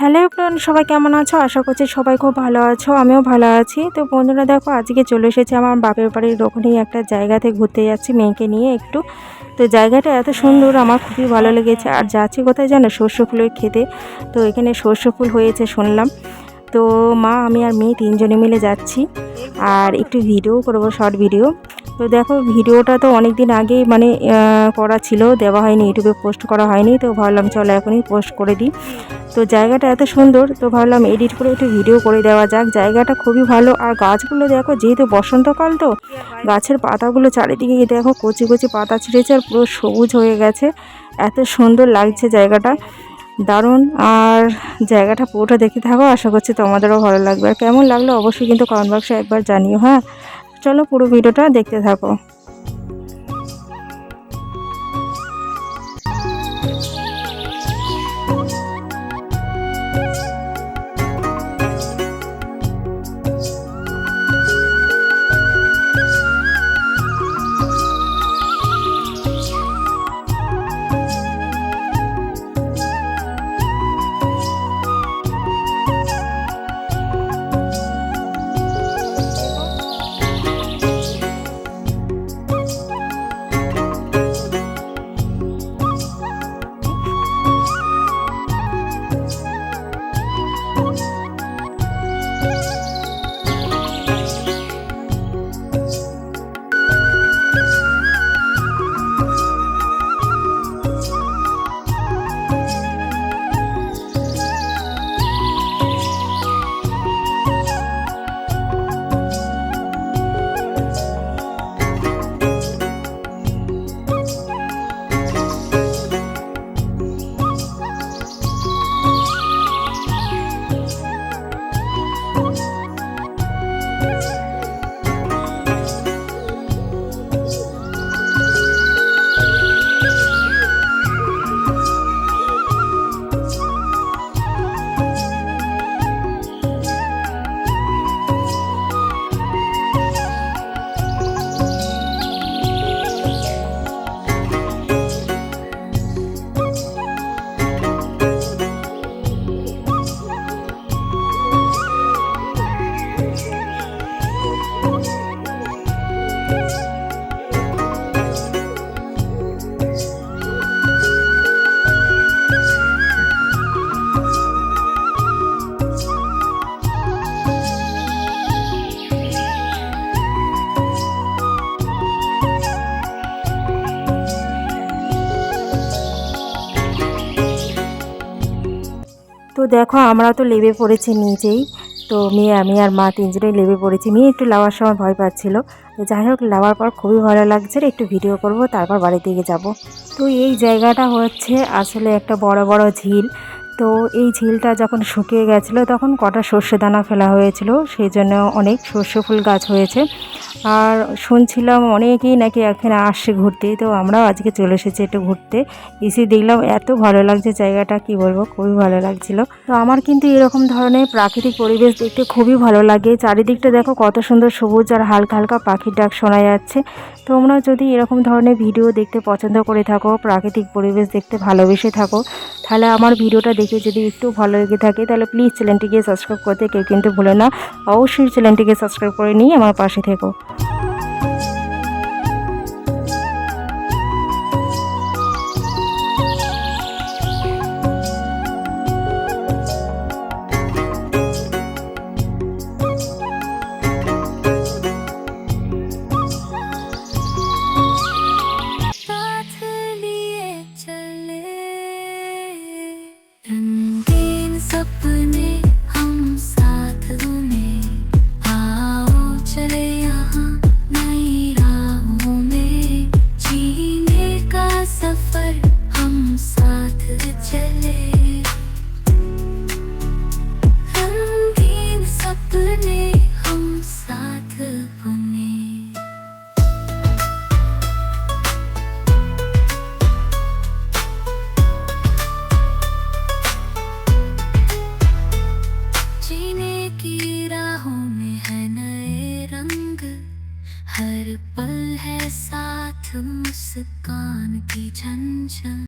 Hello friend সবাই কেমন আছো? আশা করছি সবাই খুব ভালো আছো, আমিও ভালো আছি। তো বন্ধুরা, দেখো, আজকে চলে এসেছি আমার বাপের বাড়ির ওখানেই একটা জায়গাতে ঘুরতে যাচ্ছি মেয়েকে নিয়ে একটু। তো জায়গাটা এত সুন্দর, আমার খুবই ভালো লেগেছে। আর যাচ্ছি কোথায় জানো? সর্ষে ফুলের খেতে তো এখানে সর্ষে ফুল হয়েছে শুনলাম। তো মা, আমি আর মেয়ে তিনজনে মিলে যাচ্ছি। আর একটু ভিডিও করব, শর্ট ভিডিও। তো দেখো, ভিডিওটা তো অনেক দিন আগেই মানে করা ছিল, দেওয়া হয়নি, ইউটিউবে পোস্ট করা হয়নি। তো ভাবলাম, চলো এখনই পোস্ট করে দিই। তো জায়গাটা এত সুন্দর, তো ভাবলাম এডিট করে একটু ভিডিও করে দেওয়া যাক। জায়গাটা খুবই ভালো। আর গাছগুলো দেখো, যেহেতু বসন্তকাল তো, গাছের পাতাগুলো চারিদিকে দেখো, কচি কচি পাতা ছিঁড়েছে আর পুরো সবুজ হয়ে গেছে। এত সুন্দর লাগছে জায়গাটা। দারুণ। আর জায়গাটা পুরোটা দেখে থাকো, আশা করছি তোমাদেরও ভালো লাগবে। আর কেমন লাগল অবশ্যই কিন্তু কমেন্ট বক্সে একবার জানিও হ্যাঁ? চলো পুরো ভিডিওটা দেখতে থাকো। দেখো, আমরা তো লেবে পড়েছি নিজেই। তো মেয়ে, আমি আর মা তিনজনেই লেবে পড়েছি। মেয়ে একটু লাওয়ার সময় ভয় পাচ্ছিল। তো যাই হোক, লাওয়ার পর খুবই ভালো লাগছে একটু ভিডিও করব, তারপর বাড়ি দিকে যাব। তো এই জায়গাটা হচ্ছে আসলে একটা বড় বড় ঝিল। তো এই ঝিলটা যখন শুকিয়ে গেছিল, তখন কটা সর্ষে দানা ফেলা হয়েছিল। সেই জন্য অনেক সর্ষে ফুল গাছ হয়েছে। আর শুনছিলাম অনেকেই নাকি এখানে আসছে ঘুরতে, তো আমরাও আজকে চলে এসেছি একটু ঘুরতে। এসে দেখলাম এত ভালো লাগছে জায়গাটা, কি বলব, খুবই ভালো লাগছিল। তো আমার কিন্তু এরকম ধরনের প্রাকৃতিক পরিবেশ দেখতে খুবই ভালো লাগে। চারিদিকটা দেখো কত সুন্দর সবুজ আর হালকা হালকা পাখির ডাক শোনা যাচ্ছে। তোমরা যদি এরকম ধরনের ভিডিও দেখতে পছন্দ করে থাকো, প্রাকৃতিক পরিবেশ দেখতে ভালোবেসে থাকো তাহলে আমার ভিডিওটা দেখে যদি একটু ভালো লেগে থাকে, তাহলে প্লিজ চ্যানেলটিকে সাবস্ক্রাইব করতে কেউ কিন্তু ভুলো না। অবশ্যই চ্যানেলটিকে সাবস্ক্রাইব করে নিয়ে আমার পাশে থেকো। สักก่อนกี่ชั้นเชิง